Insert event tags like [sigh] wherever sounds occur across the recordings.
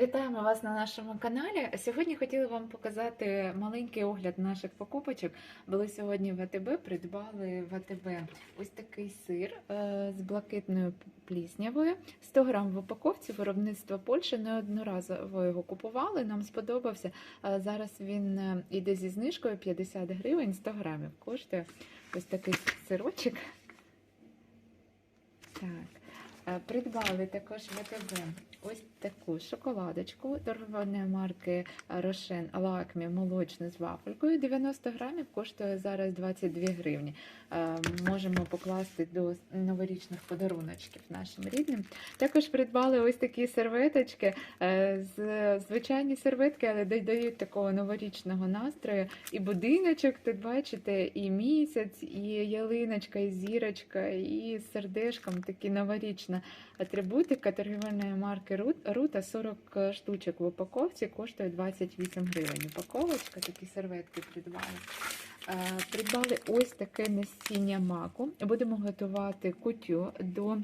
Вітаємо вас на нашому каналі. Сьогодні хотіла вам показати маленький огляд наших покупочок. Були сьогодні в АТБ, придбали в АТБ ось такий сир е, з блакитною пліснявою. 100 грам в упаковці, виробництво Польщі. Неодноразово його купували. Нам сподобався. Е, Зараз він е, іде зі знижкою 50 гривень, 100 грамів. Коштує ось такий сирочок. Так. Е, Придбали також в АТБ ось таку шоколадочку торгової марки Рошен Лакмі молочну з вафелькою. 90 грамів коштує зараз 22 гривні. Е, Можемо покласти до новорічних подаруночків нашим рідним. Також придбали ось такі серветочки, е, з- звичайні серветки, але додають такого новорічного настрою. І будиночок, тут бачите, і місяць, і ялиночка, і зірочка, і сердешком такі новорічна атрибутика торгівельної марки Рута 40 штучок в упаковці коштує 28 гривень. Упаковочка, такі серветки придбали. Е, Придбали ось таке насіння маку. Будемо готувати кутю до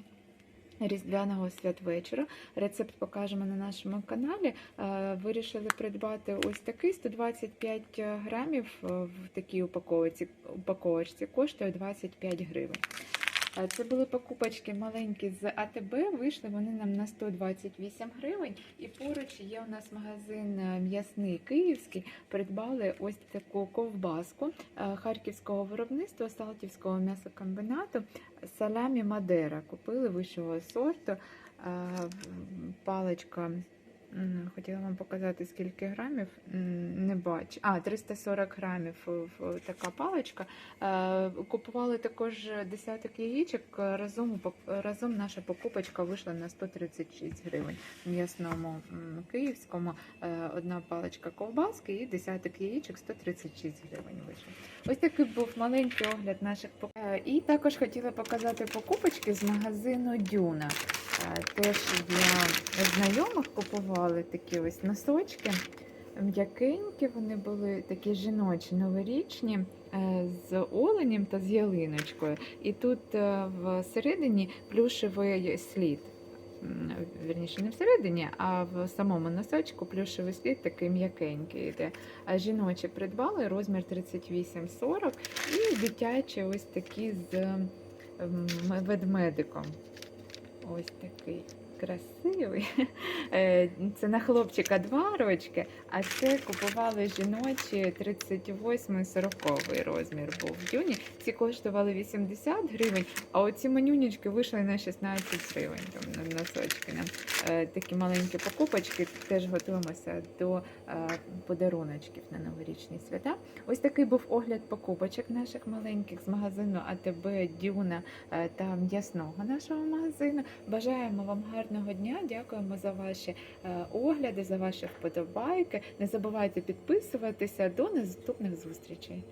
різдвяного святвечора. Рецепт покажемо на нашому каналі. Е, Вирішили придбати ось такий 125 грамів е, в такій упаковці. упаковочці. Коштує 25 гривень. Е, Це були покупочки маленькі з АТБ. Вийшли вони нам на 128 гривень. І поруч є у нас магазин е, м'ясний київський. Придбали ось таку ковбаску е, харківського виробництва Салтівського м'ясокомбінату салямі Мадера. Купили вищого сорту. Паличка. Хотіла вам показати, скільки грамів. Не бачу. А, 340 грамів така паличка. Е, Купували також десяток яєчок. Разом, разом наша покупочка вийшла на 136 гривень. В м'ясному київському е, одна паличка ковбаски і десяток яєчок 136 гривень вийшов. Ось такий був маленький огляд наших покупок. І також хотіла показати покупочки з магазину Дюна. Е, Теж для знайомих купували такі ось носочки. М'якенькі вони були такі жіночі, новорічні, е, з оленем та з ялиночкою. І тут е, всередині плюшевий слід. Вірніше, не всередині, а в самому носочку плюшевий слід такий м'якенький йде. А жіночі придбали розмір 38-40 і дитячі ось такі з ведмедиком. Ось такий красивий. [laughs] Е, Це на хлопчика два рочки, а це купували жіночі 38-40 розмір був в дюні. Ці коштували 80 гривень, а оці манюнечки вийшли на 16 гривень. Там на носочки. Нам е, такі маленькі покупочки. Теж готуємося до е, подаруночків на новорічні свята. Ось такий був огляд покупочок наших маленьких з магазину АТБ Дюна та м'ясного нашого магазину. Бажаємо вам гарного дня. Дякуємо за ваші е, огляди, за ваші вподобайки. Не забувайте підписуватися. До наступних зустрічей.